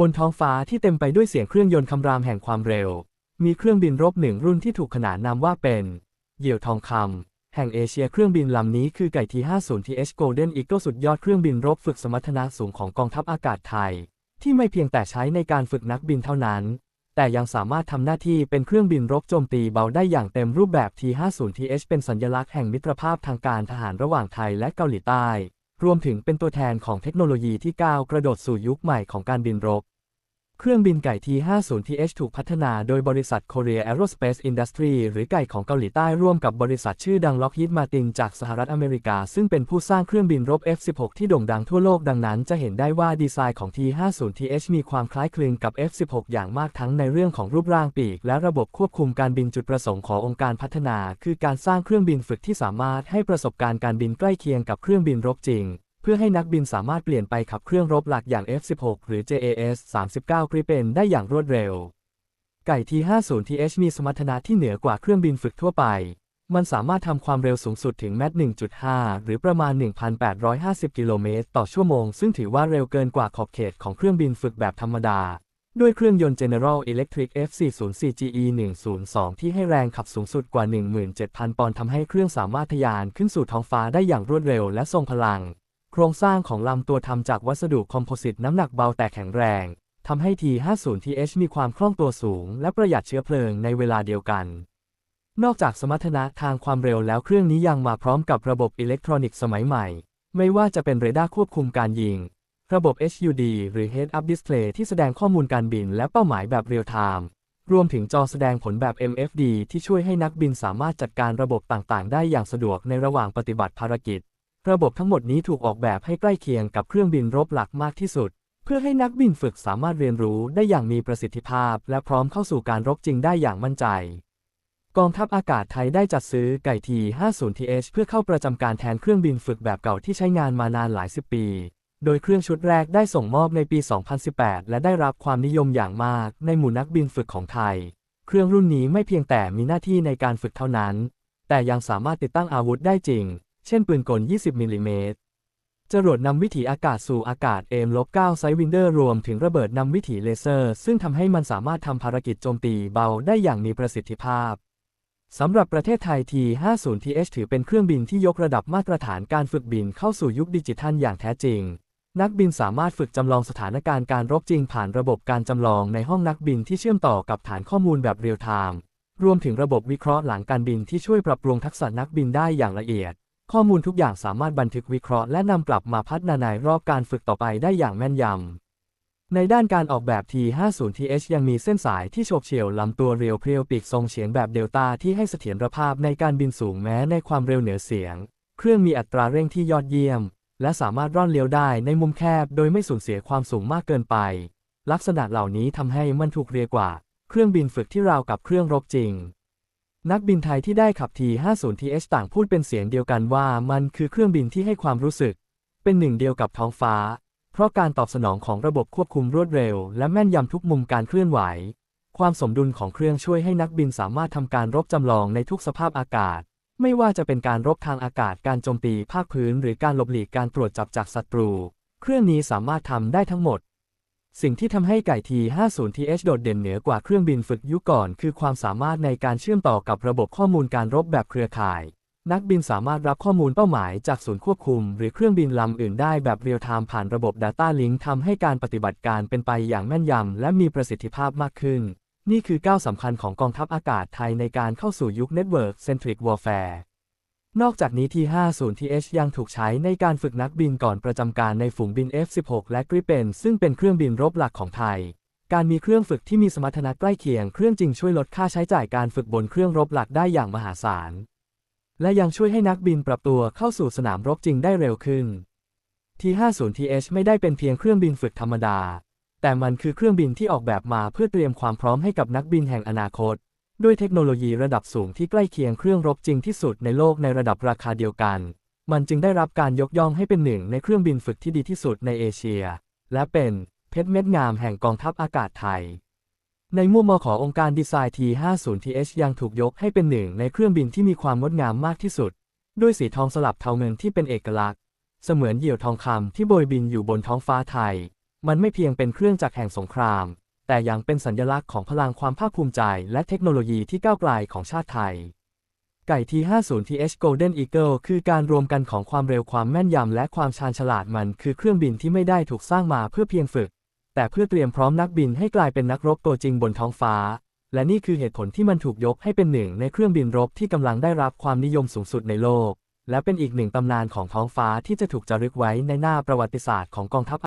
บนท้องฟ้าที่เต็มไปด้วยเสียงเครื่องยนต์คำรามแห่งความเร็ว มีเครื่องบินรบหนึ่งรุ่นที่ถูกขนานนามว่าเป็นเหยี่ยวทองคำแห่งเอเชียเครื่องบินลำนี้คือไก่ที 50TH Golden Eagle สุดยอดเครื่องบินรบฝึกสมรรถนะสูงของกองทัพอากาศไทย ที่ไม่เพียงแต่ใช้ในการฝึกนักบินเท่านั้น แต่ยังสามารถทำหน้าที่เป็นเครื่องบินรบโจมตีเบาได้อย่างเต็มรูปแบบ T50TH เป็นสัญลักษณ์แห่งมิตรภาพทางการทหารระหว่างไทยและเกาหลีใต้ รวมถึงเป็นตัวแทนของเทคโนโลยีที่ก้าวกระโดดสู่ยุคใหม่ของการบินรบ เครื่องบินไก่ T50TH ถูกพัฒนาโดยบริษัท Korea Aerospace Industry หรือไก่ของเกาหลีใต้ร่วมกับบริษัทชื่อดัง Lockheed Martin จากสหรัฐอเมริกา ซึ่งเป็นผู้สร้างเครื่องบินรบ F-16 ที่โด่งดังทั่วโลกดังนั้นจะเห็นได้ว่าดีไซน์ของ T50TH มีความคล้ายคลึงกับ F-16 อย่างมากทั้งในเรื่องของรูปร่างปีก และระบบควบคุมการบินจุดประสงค์ขององค์การพัฒนา คือการสร้างเครื่องบินฝึกที่สามารถให้ประสบการณ์การบินใกล้เคียงกับเครื่องบินรบจริง พื่อให้นักบินสามารถเปลี่ยนไปขับเครื่องรบหลักอย่าง F-16 หรือ JAS 39 Gripen ได้อย่างรวดเร็ว ไก่ T50TH มีสมรรถนะที่เหนือกว่าเครื่องบินฝึกทั่วไป มันสามารถทำความเร็วสูงสุดถึงแมต1.5 หรือประมาณ 1,850 กิโลเมตรต่อชั่วโมง ซึ่งถือว่าเร็วเกินกว่าขอบเขตของเครื่องบินฝึกแบบธรรมดา ด้วยเครื่องยนต์ General Electric F404GE 102ที่ให้แรงขับสูงสุดกว่า 17,000 ปอนด์ทำให้เครื่องสามารถทะยานขึ้นสู่ท้องฟ้าได้อย่างรวดเร็วและทรงพลัง โครงสร้างของลำตัวทำจากวัสดุคอมโพสิตน้ำหนักเบาแต่แข็งแรงทำให้ T50TH มีความคล่องตัวสูง และประหยัดเชื้อเพลิงในเวลาเดียวกัน นอกจากสมรรถนะทางความเร็วแล้วเครื่องนี้ยังมาพร้อมกับระบบอิเล็กทรอนิกส์สมัยใหม่ ไม่ว่าจะเป็นเรดาร์ควบคุมการยิง ระบบ HUD หรือ Head Up Display ที่แสดงข้อมูลการบินและเป้าหมายแบบเรียลไทม์รวมถึงจอแสดงผลแบบ MFD ที่ช่วยให้นักบินสามารถจัดการระบบต่างๆ ได้อย่างสะดวกในระหว่างปฏิบัติภารกิจ ระบบทั้งหมดนี้ถูกออกแบบให้ใกล้เคียงกับเครื่องบินรบหลักมากที่สุด เพื่อให้นักบินฝึกสามารถเรียนรู้ได้อย่างมีประสิทธิภาพ และพร้อมเข้าสู่การรบจริงได้อย่างมั่นใจ กองทัพอากาศไทยได้จัดซื้อไก่ที 50TH เพื่อเข้าประจำการแทนเครื่องบินฝึกแบบเก่าที่ใช้งานมานานหลายสิบปี โดยเครื่องชุดแรกได้ส่งมอบในปี 2018 และได้รับความนิยมอย่างมากในหมู่นักบินฝึกของไทย เครื่องรุ่นนี้ไม่เพียงแต่มีหน้าที่ในการฝึกเท่านั้น แต่ยังสามารถติดตั้งอาวุธได้จริง เช่นปืนกล 20มิลลิเมตรจรวดนำวิถีอากาศสู่อากาศ M-9 ไซวินเดอร์รวมถึงระเบิดนำวิถีเลเซอร์ ซึ่งทำให้มันสามารถทำภารกิจโจมตีเบาได้อย่างมีประสิทธิภาพสำหรับประเทศไทย T50TH ถือเป็นเครื่องบินที่ยกระดับมาตรฐานการฝึกบินเข้าสู่ยุคดิจิทัลอย่างแท้จริง นักบินสามารถฝึกจำลองสถานการณ์การรบจริงผ่านระบบการจำลองในห้องนักบินที่เชื่อมต่อกับฐานข้อมูลแบบเรียลไทม์รวมถึงระบบวิเคราะห์หลังการบินที่ช่วยปรับปรุงทักษะนักบินได้อย่างละเอียด ข้อมูลทุกอย่างสามารถบันทึกวิเคราะห์และนำกลับมาพัฒนาในรอบการฝึกต่อไปได้อย่างแม่นยำ ในด้านการออกแบบ T50TH ยังมีเส้นสายที่โฉบเฉี่ยวลำตัวเรียวเพรียวปีกทรงเฉียงแบบเดลต้าที่ให้เสถียรภาพในการบินสูงแม้ในความเร็วเหนือเสียง เครื่องมีอัตราเร่งที่ยอดเยี่ยม และสามารถร่อนเลี้ยวได้ในมุมแคบ โดยไม่สูญเสียความสูงมากเกินไป ลักษณะเหล่านี้ทำให้มันถูกเรียกว่า เครื่องบินฝึกที่ราวกับเครื่องรบจริง นักบินไทยที่ได้ขับ T50TH ต่างพูดเป็นเสียงเดียวกันว่ามันคือเครื่องบินที่ให้ความรู้สึก เป็นหนึ่งเดียวกับท้องฟ้า เพราะการตอบสนองของระบบควบคุมรวดเร็ว และแม่นยำทุกมุมการเคลื่อนไหว ความสมดุลของเครื่องช่วยให้นักบินสามารถทำการรบจำลองในทุกสภาพอากาศ ไม่ว่าจะเป็นการรบทางอากาศการโจมตีภาคพื้น หรือการหลบหลีกการตรวจจับจากศัตรู เครื่องนี้สามารถทำได้ทั้งหมด สิ่งที่ทำให้ไก่ T50TH โดดเด่นเหนือกว่าเครื่องบินฝึกยุคก่อน คือความสามารถในการเชื่อมต่อกับระบบข้อมูลการรบแบบเครือข่าย นักบินสามารถรับข้อมูลเป้าหมายจากศูนย์ควบคุม หรือเครื่องบินลำอื่นได้แบบเรียลไทม์ผ่านระบบ Data Link ทำให้การปฏิบัติการเป็นไปอย่างแม่นยำและมีประสิทธิภาพมากขึ้น นี่คือก้าวสำคัญของกองทัพอากาศไทยในการเข้าสู่ยุค Network Centric Warfare นอกจากนี้ T50TH ยังถูกใช้ในการฝึกนักบินก่อนประจำการในฝูงบิน F16 และ Gripen ซึ่งเป็นเครื่องบินรบหลักของไทย การมีเครื่องฝึกที่มีสมรรถนะใกล้เคียงเครื่องจริงช่วยลดค่าใช้จ่ายการฝึกบนเครื่องรบหลักได้อย่างมหาศาล และยังช่วยให้นักบินปรับตัวเข้าสู่สนามรบจริงได้เร็วขึ้น T50TH ไม่ได้เป็นเพียงเครื่องบินฝึกธรรมดา แต่มันคือเครื่องบินที่ออกแบบมาเพื่อเตรียมความพร้อมให้กับนักบินแห่งอนาคต ด้วยเทคโนโลยีระดับสูงที่ใกล้เคียงเครื่องรบจริงที่สุดในโลกในระดับราคาเดียวกัน มันจึงได้รับการยกย่องให้เป็นหนึ่งในเครื่องบินฝึกที่ดีที่สุดในเอเชีย และเป็นเพชรเม็ดงามแห่งกองทัพอากาศไทย ในมุมมองขององค์การดีไซน์ T50TH ยังถูกยกให้เป็นหนึ่งในเครื่องบินที่มีความงดงามมากที่สุด ด้วยสีทองสลับเทาเงินที่เป็นเอกลักษณ์ เสมือนเหยี่ยวทองคำที่โบยบินอยู่บนท้องฟ้าไทย มันไม่เพียงเป็นเครื่องจักรแห่งสงคราม แต่ยังเป็นสัญลักษณ์ของพลังความภาคภูมิใจและเทคโนโลยีที่ก้าวไกลของชาติไทย ไก่ T50 TH Golden Eagle คือการรวมกันของความเร็วความแม่นยำและความชาญฉลาดมันคือเครื่องบินที่ไม่ได้ถูกสร้างมาเพื่อเพียงฝึก แต่เพื่อเตรียมพร้อมนักบินให้กลายเป็นนักรบตัวจริงบนท้องฟ้า และนี่คือเหตุผลที่มันถูกยกให้เป็นหนึ่งในเครื่องบินรบที่กำลังได้รับความนิยมสูงสุดในโลก และเป็นอีกหนึ่งตำนานของท้องฟ้าที่จะถูกจารึกไว้ในหน้าประวัติศาสตร์ของกองทัพ